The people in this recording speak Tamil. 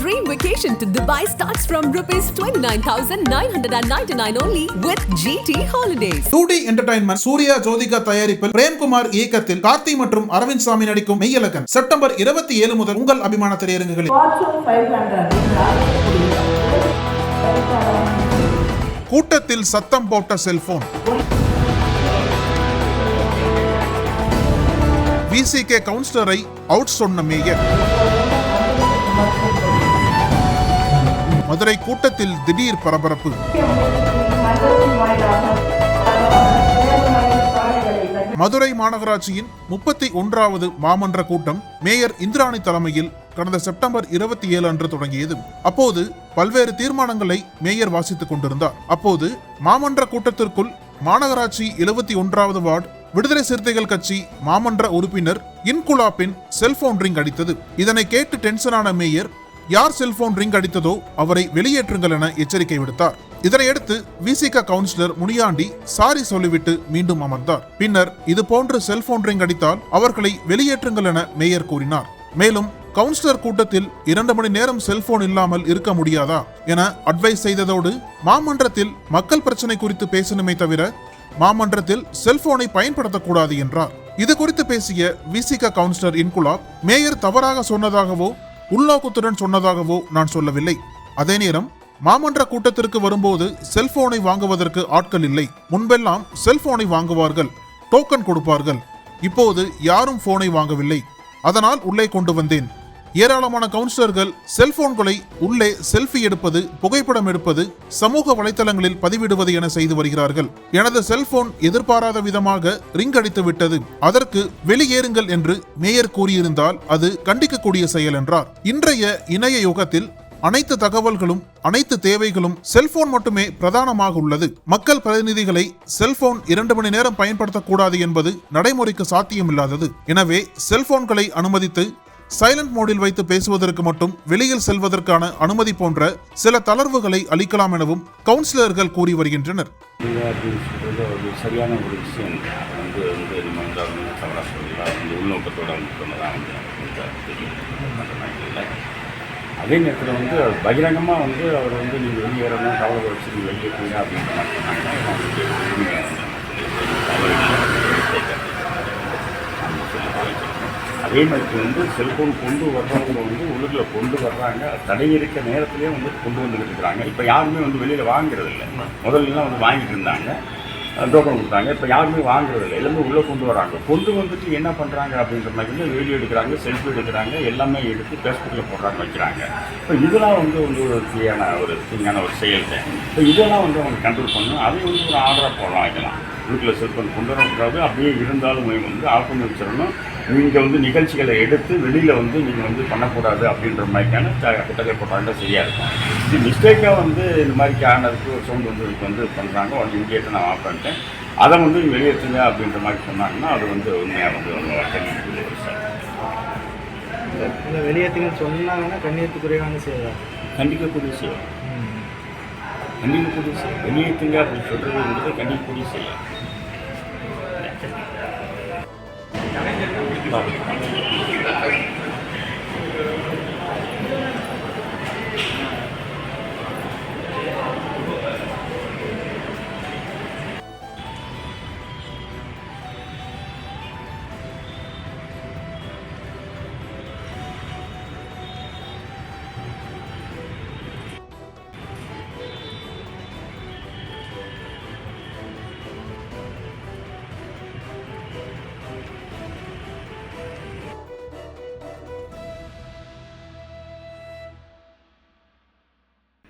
dream vacation to Dubai starts from rupees 29,999 only with GT Holidays. Two Entertainment entertainment Suriya Jyothika தயாரிப்பில் பிரேம்குமார் இயக்கத்தில் கார்த்தி மற்றும் அரவிந்த் சாமி நடிக்கும் மெய்யலகன் செப்டம்பர் இருபத்தி ஏழு முதல் உங்கள் அபிமான திரையரங்குகளில். கூட்டத்தில் சத்தம் போட்ட செல்போன். விசிகே கவுன்சிலரை அவுட் சொன்ன மேயர். மதுரை கூட்டத்தில் திடீர் பரபரப்பு. மதுரை மாநகராட்சியின் முப்பத்தி ஒன்றாவது மாமன்ற கூட்டம் மேயர் இந்திராணி தலைமையில் கடந்த செப்டம்பர் இருபத்தி ஏழு அன்று தொடங்கியது. அப்போது பல்வேறு தீர்மானங்களை மேயர் வாசித்துக் கொண்டிருந்தார். அப்போது மாமன்ற கூட்டத்திற்குள் மாநகராட்சி எழுபத்தி ஒன்றாவது வார்டு விடுதலை சிறுத்தைகள் கட்சி மாமன்ற உறுப்பினர் இன்குலாப்பின் செல்போன் ரிங் அடித்தது. இதனை கேட்டு டென்ஷனான மேயர் யார் செல்போன் ரிங் அடித்ததோ அவரை வெளியேற்றுங்கள் என எச்சரிக்கை விடுத்தார். இதனையடுத்து விசிக கவுன்சிலர் முனியாண்டி சாரி சொல்லிவிட்டு மீண்டும் அமர்ந்தார். பின்னர் இது போன்று செல்போன் ரிங் அடித்தால் அவர்களை வெளியேற்றுங்கள் என மேயர் கூறினார். மேலும் கவுன்சிலர் கூட்டத்தில் இரண்டு மணி நேரம் செல்போன் இல்லாமல் இருக்க முடியாதா என அட்வைஸ் செய்ததோடு மாமன்றத்தில் மக்கள் பிரச்சனை குறித்து பேசணுமே தவிர மாமன்றத்தில் செல்போனை பயன்படுத்தக்கூடாது என்றார். இது குறித்து பேசிய விசிக கவுன்சிலர் இன்குலாப் மேயர் தவறாக சொன்னதாகவோ உள்நோக்கத்துடன் சொன்னதாகவோ நான் சொல்லவில்லை. அதே நேரம் மாமன்ற கூட்டத்திற்கு வரும்போது செல்போனை வாங்குவதற்கு ஆட்கள் இல்லை. முன்பெல்லாம் செல்போனை வாங்குவார்கள் டோக்கன் கொடுப்பார்கள். இப்போது யாரும் போனை வாங்கவில்லை. அதனால் உள்ளே கொண்டு வந்தேன். ஏராளமான கவுன்சிலர்கள் செல்போன்களை உள்ளே செல்ஃபி எடுப்பது புகைப்படம் எடுப்பது சமூக வலைத்தளங்களில் பதிவிடுவது என செய்து வருகிறார்கள். எனது செல்போன் எதிர்பாராத விதமாக ரிங் அடித்து விட்டது. அதற்கு வெளியேறுங்கள் என்று மேயர் கூறியிருந்தால் அது கண்டிக்கக்கூடிய செயல் என்றார். இன்றைய இணைய யுகத்தில் அனைத்து தகவல்களும் அனைத்து தேவைகளும் செல்போன் மட்டுமே பிரதானமாக உள்ளது. மக்கள் பிரதிநிதிகளை செல்போன் இரண்டு மணி நேரம் பயன்படுத்தக்கூடாது என்பது நடைமுறைக்கு சாத்தியமில்லாதது. எனவே செல்போன்களை அனுமதித்து சைலண்ட் மோடில் வைத்து பேசுவதற்கு மட்டும் வெளியில் செல்வதற்கான அனுமதி போன்ற சில தளர்வுகளை அளிக்கலாம் எனவும் கவுன்சிலர்கள் கூறி வருகின்றனர். சரியான ஒரு விஷயம். வந்து வந்து நம்ம வந்து அவங்க தவறாக சொல்லலாம். வந்து உள்நோக்கத்தோட வந்து சொன்னதான் வந்து தெரியும். அதே நேரத்தில் வந்து பகிரங்கமாக வந்து அவர் வந்து நீங்கள் வெளியேறணும் கவலை வச்சு நீங்கள் வெளியேற்றீங்க அப்படின்னு சொன்னாங்க சொன்னாங்கன்னா அவங்களுக்கு உரிமையை வந்து தவறு அதே மாதிரி வந்து செல்ஃபோன் கொண்டு வர்றவங்க வந்து உள்ளுக்குள்ள கொண்டு வர்றாங்க. தடை இருக்க நேரத்திலே வந்து கொண்டு வந்துக்கிட்டு இருக்கிறாங்க. இப்போ யாருமே வந்து வெளியில் வாங்குறது இல்லை முதல்லலாம் வந்து வாங்கிட்டு இருந்தாங்க. டோக்கன் கொடுத்தாங்க. இப்போ யாருமே வாங்குறது இல்லை எல்லாமே உள்ளே கொண்டு வராங்க கொண்டு வந்துட்டு என்ன பண்ணுறாங்க அப்படின்ற மாதிரி வந்து வீடியோ எடுக்கிறாங்க செல்ஃபி எடுக்கிறாங்க எல்லாமே எடுத்து ஃபேஸ்புக்கில் போடுறாங்க வைக்கிறாங்க. இப்போ இதெல்லாம் வந்து வந்து ஒரு தீயான ஒரு தீங்கான ஒரு செயல் இப்போ இதெல்லாம் வந்து அவங்க கண்ட்ரோல் பண்ணணும். அதை வந்து ஒரு ஆர்டராக போடலாம். வைக்கலாம் வீட்டில் செல்ஃபோன் கொண்டு வரக்கூடாது. அப்படியே இருந்தாலும் வந்து ஆஃப் பண்ணி வச்சிடணும் நீங்கள் வந்து நிகழ்ச்சிகளை எடுத்து வெளியில் வந்து நீங்கள் வந்து பண்ணக்கூடாது அப்படின்ற மாதிரியான குத்தகை போட்டாங்க சரியாக இருக்கும். இது மிஸ்டேக்காக வந்து இந்த மாதிரி ஆனதுக்கு ஒரு சவுண்ட் வந்து இதுக்கு வந்து பண்ணுறாங்க உடனே இங்கேட்டு நான் ஆஃப் பண்ணிட்டேன். அதை வந்து வெளியேற்றுங்க அப்படின்ற மாதிரி சொன்னாங்கன்னா அது வந்து உண்மையாக வந்து ஒரு சார். இல்லை வெளியேற்றுங்கன்னு சொன்னாங்கன்னா கண்ணியத்துக்குறைவான செய்வார் கண்டிக்கக்கூடிய செயல் கண்டிக்கக்கூடிய செயல் வெளியேற்றுங்க அப்படின்னு சொல்கிறது வந்து கண்டிக்கக்கூடிய செயல்